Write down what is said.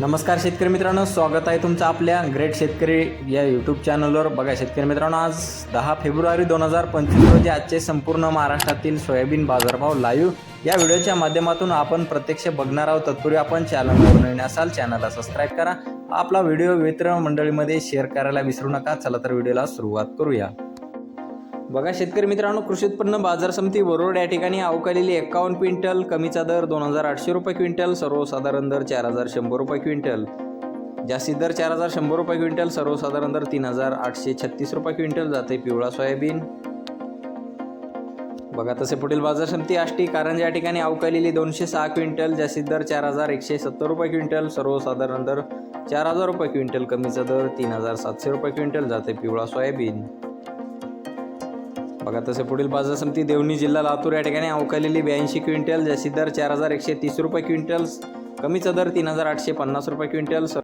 नमस्कार शेतकरी मित्रांनो स्वागत आहे तुमचं आपल्या ग्रेट शेतकरी या यूट्यूब चॅनलवर बघा शेतकरी मित्रांनो आज दहा फेब्रुवारी दोन हजार पंचवीस रोजी आजचे संपूर्ण महाराष्ट्रातील सोयाबीन बाजारभाव लाईव्ह या व्हिडिओच्या माध्यमातून आपण प्रत्यक्ष बघणार आहोत. तत्पूर्वी आपण चॅनलवर नवीन असाल चॅनलला सबस्क्राईब करा. आपला व्हिडिओ मित्र मंडळीमध्ये शेअर करायला विसरू नका. चला तर व्हिडिओला सुरुवात करूया. बघा शेतकरी मित्रांनो कृषी उत्पन्न बाजार समिती वरोड या ठिकाणी अवकालेली एक्कावन्न क्विंटल कमीचा दर दोन हजार आठशे रुपये क्विंटल सर्वसाधारण दर चार हजार शंभर रुपये क्विंटल. जास्तीत दर चार हजार शंभर रुपये क्विंटल सर्वसाधारण दर तीन हजार आठशे छत्तीस रुपये क्विंटल जाते पिवळा सोयाबीन. बघा तसे पुढील बाजार समिती आष्टी कारंजा या ठिकाणी अवकालेली दोनशे सहा क्विंटल जास्तीत दर चार हजार एकशे सत्तर रुपये क्विंटल सर्वसाधारण दर चार हजार रुपये क्विंटल कमीचा दर तीन हजार सातशे रुपये क्विंटल जाते पिवळा सोयाबीन. बघा तसे पुढील बाजार समिती देवणी जिल्हा लातूर या ठिकाणी अवकालेली ब्याऐंशी क्विंटल जशी दर चार हजार एकशे तीस रुपये क्विंटल कमीचा दर तीन हजार आठशे पन्नास रुपये क्विंटल